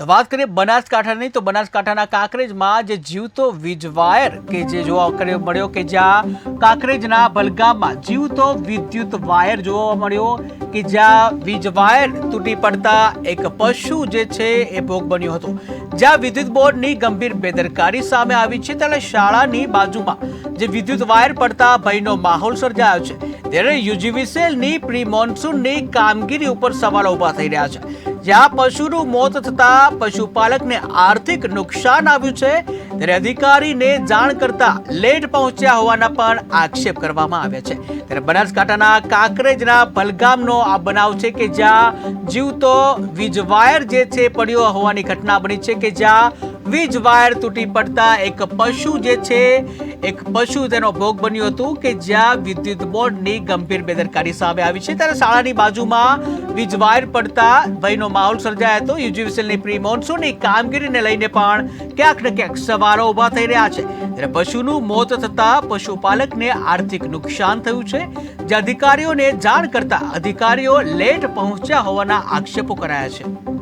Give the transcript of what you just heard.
તો વાત કરીએ બનાસકાંઠાની તો બનાસકાંઠાના કાંકરેજમાં જે જીવતો વીજ વાયર કે જે જોવા કર્યો મળ્યો કે જ્યાં કાંકરેજના ભલગામમાં જીવતો વિદ્યુત વાયર જોવા મળ્યો કે જ્યાં વીજ વાયર તૂટી પડતા એક પશુ જે છે એ ભોગ બન્યો હતો. જ્યાં વિદ્યુત બોર્ડની ગંભીર બેદરકારી સામે આવી છે, ત્યારે શાળાની બાજુમાં જે વિદ્યુત વાયર પડતા ભયનો માહોલ સર્જાયો છે. ત્યારે યુજીવીસીએલની પ્રી મોન્સૂનની કામગીરી ઉપર સવાલો ઊભા થઈ રહ્યા છે. જ્યાં પશુનું મોત થતા પશુપાલકને આર્થિક નુકસાન આવ્યું છે, ત્યારે અધિકારીને જાણ કરતા લેટ પહોંચ્યા હોવાના પણ આક્ષેપ કરવામાં આવ્યા છે. ત્યારે બનાસકાંઠાના કાંકરેજના ભલગામનો આ બનાવ છે કે જ્યાં જીવતો વીજ વાયર જે છે પડ્યો હોવાની ઘટના બની છે કે જ્યાં વીજ વાયર તૂટી પડતા એક પશુ જે છે, એક પશુ તેનો ભોગ બન્યું હતું કે જ્યાં વિદ્યુત બોર્ડની ગંભીર બેદરકારી સામે આવી છે. ત્યારે શાળાની બાજુમાં વીજ વાયર પડતા ભયનો માહોલ સર્જાયો હતો. યુજીવીસીએલની પ્રી મોન્સૂનની કામગીરીને લઈને પણ ક્યાંક ને ક્યાંક સવારો ઊભા થઈ રહ્યા છે. ત્યારે પશુનું મોત થતા પશુપાલકને આર્થિક નુકસાન થયું છે. જે અધિકારીઓને જાણ કરતા અધિકારીઓ લેટ પહોંચ્યા હોવાના આક્ષેપો કરાયા છે.